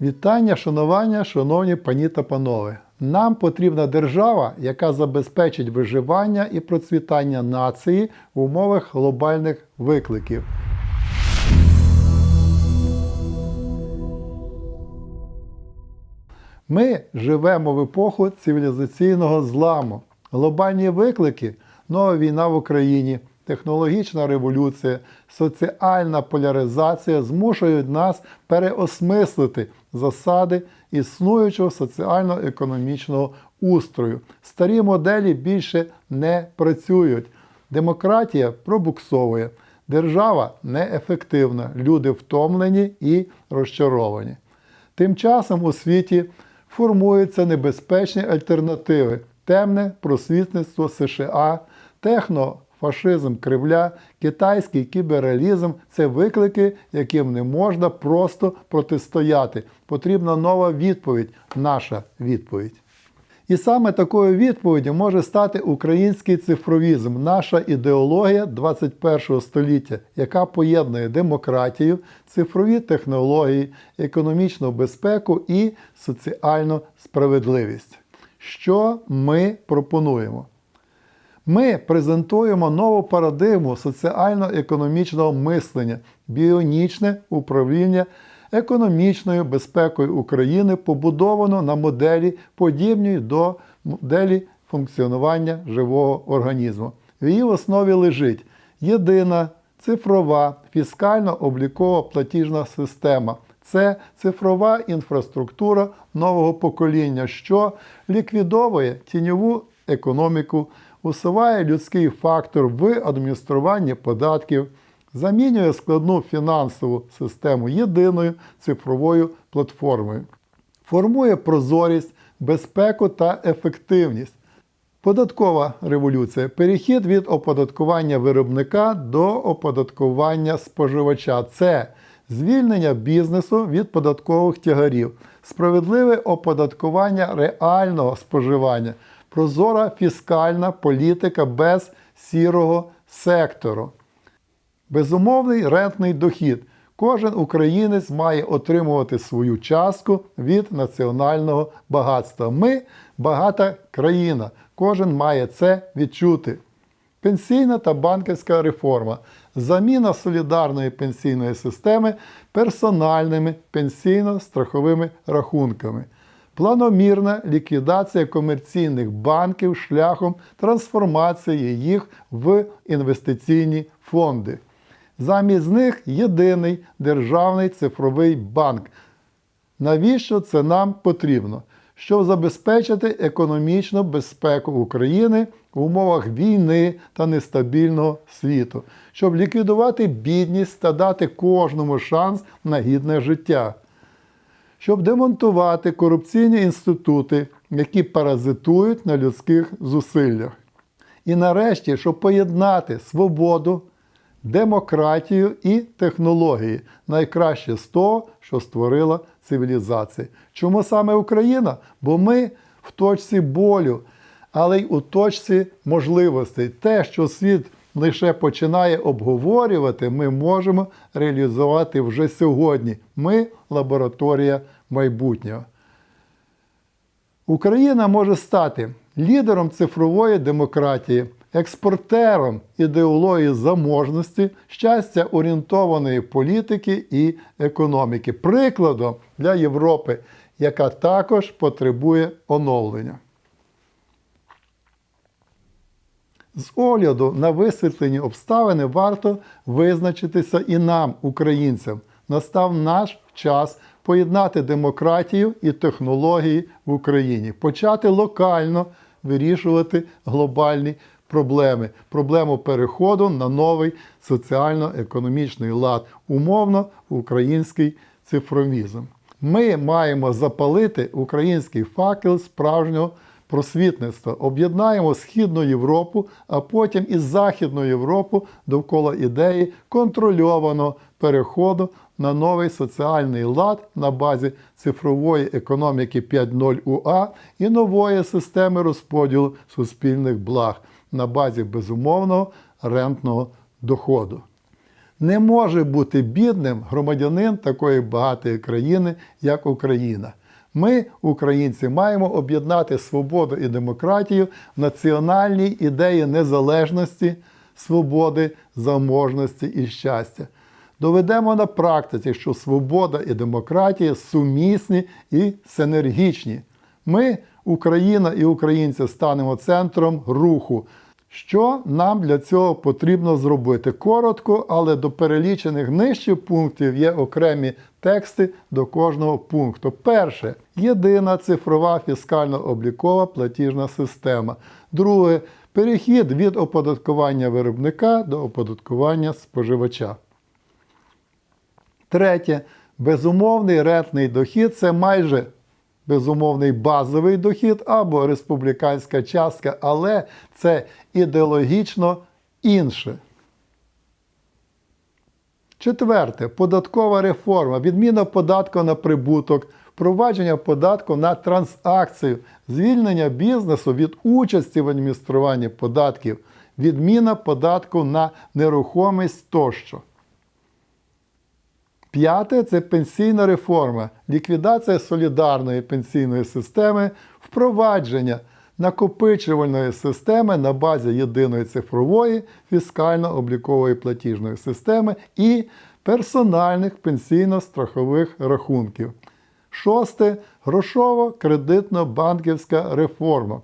Вітання, шанування, шановні пані та панове. Нам потрібна держава, яка забезпечить виживання і процвітання нації в умовах глобальних викликів. Ми живемо в епоху цивілізаційного зламу. Глобальні виклики, нова війна в Україні, технологічна революція, соціальна поляризація змушують нас переосмислити засади існуючого соціально-економічного устрою. Старі моделі більше не працюють. Демократія пробуксовує, держава неефективна, люди втомлені і розчаровані. Тим часом у світі формуються небезпечні альтернативи: темне просвітництво США, технофашизм Кремля, китайський кіберреалізм це виклики, яким не можна просто протистояти. Потрібна нова відповідь, наша відповідь. І саме такою відповіддю може стати український цифровізм, наша ідеологія 21 століття, яка поєднує демократію, цифрові технології, економічну безпеку і соціальну справедливість. Що ми пропонуємо? Ми презентуємо нову парадигму соціально-економічного мислення, біонічне управління економічною безпекою України, побудовано на моделі, подібній до моделі функціонування живого організму. В її основі лежить єдина цифрова фіскально-облікова платіжна система. Це цифрова інфраструктура нового покоління, що ліквідовує тіньову економіку, усуває людський фактор в адмініструванні податків, замінює складну фінансову систему єдиною цифровою платформою, формує прозорість, безпеку та ефективність. Податкова революція перехід від оподаткування виробника до оподаткування споживача. Це звільнення бізнесу від податкових тягарів, справедливе оподаткування реального споживання, прозора фіскальна політика без сірого сектору. Безумовний рентний дохід. Кожен українець має отримувати свою частку від національного багатства. Ми багата країна. Кожен має це відчути. Пенсійна та банківська реформа. Заміна солідарної пенсійної системи персональними пенсійно-страховими рахунками. Планомірна ліквідація комерційних банків шляхом трансформації їх в інвестиційні фонди. Замість них єдиний державний цифровий банк. Навіщо це нам потрібно? Щоб забезпечити економічну безпеку України в умовах війни та нестабільного світу, щоб ліквідувати бідність та дати кожному шанс на гідне життя, щоб демонтувати корупційні інститути, які паразитують на людських зусиллях. І нарешті, щоб поєднати свободу, демократію і технології найкраще з того, що створила цивілізація. Чому саме Україна? Бо ми в точці болю, але й у точці можливостей. Те, що світ лише починає обговорювати, ми можемо реалізувати вже сьогодні. Ми лабораторія майбутнього. Україна може стати лідером цифрової демократії, експортером ідеології заможності, щастя орієнтованої політики і економіки, прикладом для Європи, яка також потребує оновлення. З огляду на висвітлені обставини варто визначитися і нам, українцям. Настав наш час поєднати демократію і технології в Україні, почати локально вирішувати глобальні проблеми, проблему переходу на новий соціально-економічний лад, умовно український цифровізм. Ми маємо запалити український факел справжнього просвітництва, об'єднаємо Східну Європу, а потім і Західну Європу довкола ідеї контрольованого переходу на новий соціальний лад на базі цифрової економіки 5.0 УА і нової системи розподілу суспільних благ на базі безумовного рентного доходу. Не може бути бідним громадянин такої багатої країни, як Україна. Ми, українці, маємо об'єднати свободу і демократію в національній ідеї незалежності, свободи, заможності і щастя. Доведемо на практиці, що свобода і демократія сумісні і синергічні. Ми, Україна і українці, станемо центром руху. Що нам для цього потрібно зробити? Коротко, але до перелічених нижче пунктів є окремі тексти до кожного пункту. Перше єдина цифрова фіскально-облікова платіжна система. Друге перехід від оподаткування виробника до оподаткування споживача. Третє безумовний рентний дохід це майже безумовний базовий дохід або республіканська частка, але це ідеологічно інше. Четверте податкова реформа, відміна податку на прибуток, впровадження податку на транзакцію, звільнення бізнесу від участі в адмініструванні податків, відміна податку на нерухомість тощо. П'яте це пенсійна реформа, ліквідація солідарної пенсійної системи, впровадження накопичувальної системи на базі єдиної цифрової фіскально-облікової платіжної системи і персональних пенсійно-страхових рахунків. Шосте грошово-кредитно-банківська реформа.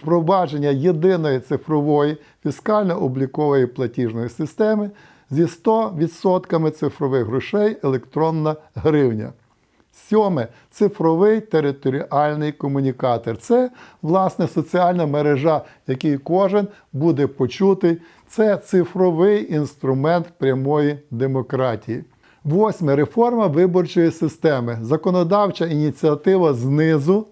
Впровадження єдиної цифрової фіскально-облікової платіжної системи зі 100% цифрових грошей електронна гривня. Сьоме цифровий територіальний комунікатор. Це, власне, соціальна мережа, в якій кожен буде почутий. Це цифровий інструмент прямої демократії. Восьме реформа виборчої системи. Законодавча ініціатива знизу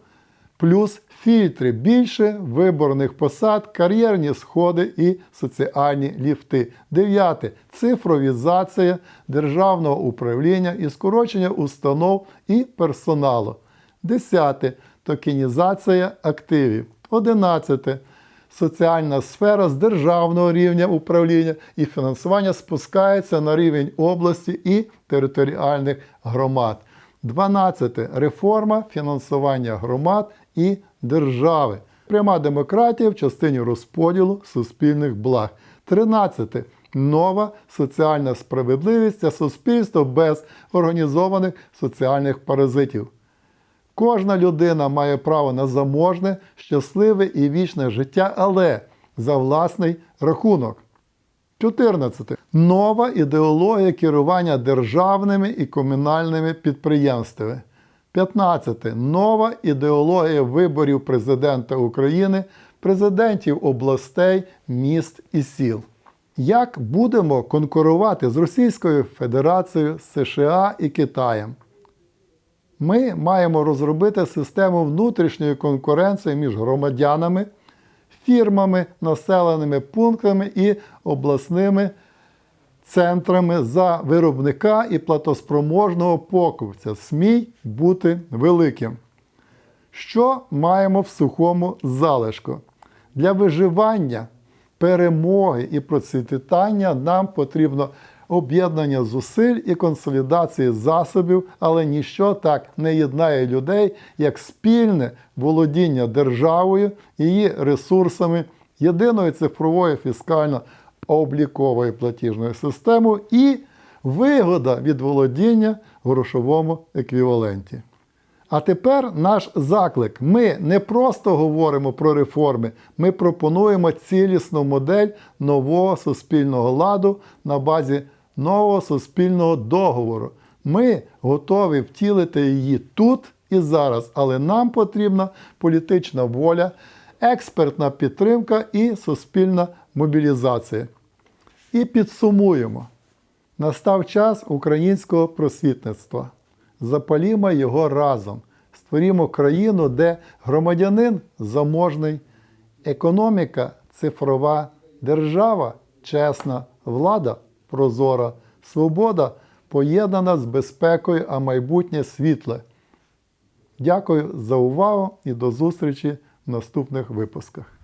плюс фільтри, більше виборних посад, кар'єрні сходи і соціальні ліфти. Дев'яте цифровізація державного управління і скорочення установ і персоналу. Десяте токенізація активів. Одинадцяте соціальна сфера з державного рівня управління і фінансування спускається на рівень області і територіальних громад. 12. Реформа фінансування громад і держави. Пряма демократія в частині розподілу суспільних благ. 13. Нова соціальна справедливість та суспільство без організованих соціальних паразитів. Кожна людина має право на заможне, щасливе і вічне життя, але за власний рахунок. 14. Нова ідеологія керування державними і комунальними підприємствами. 15. Нова ідеологія виборів президента України, президентів областей, міст і сіл. Як будемо конкурувати з Російською Федерацією, США і Китаєм? Ми маємо розробити систему внутрішньої конкуренції між громадянами, фірмами, населеними пунктами і обласними центрами за виробника і платоспроможного покупця. Смій бути великим. Що маємо в сухому залишку? Для виживання, перемоги і процвітання нам потрібно об'єднання зусиль і консолідації засобів, але ніщо так не єднає людей, як спільне володіння державою, її ресурсами, єдиною цифровою фіскально-обліковою платіжною системою і вигода від володіння в грошовому еквіваленті. А тепер наш заклик. Ми не просто говоримо про реформи, ми пропонуємо цілісну модель нового суспільного ладу на базі нового суспільного договору. Ми готові втілити її тут і зараз, але нам потрібна політична воля, експертна підтримка і суспільна мобілізація. І підсумуємо: настав час українського просвітництва. Запалімо його разом. Створімо країну, де громадянин заможний, економіка цифрова, держава чесна, влада прозора, свобода поєднана з безпекою, а майбутнє світле. Дякую за увагу і до зустрічі в наступних випусках.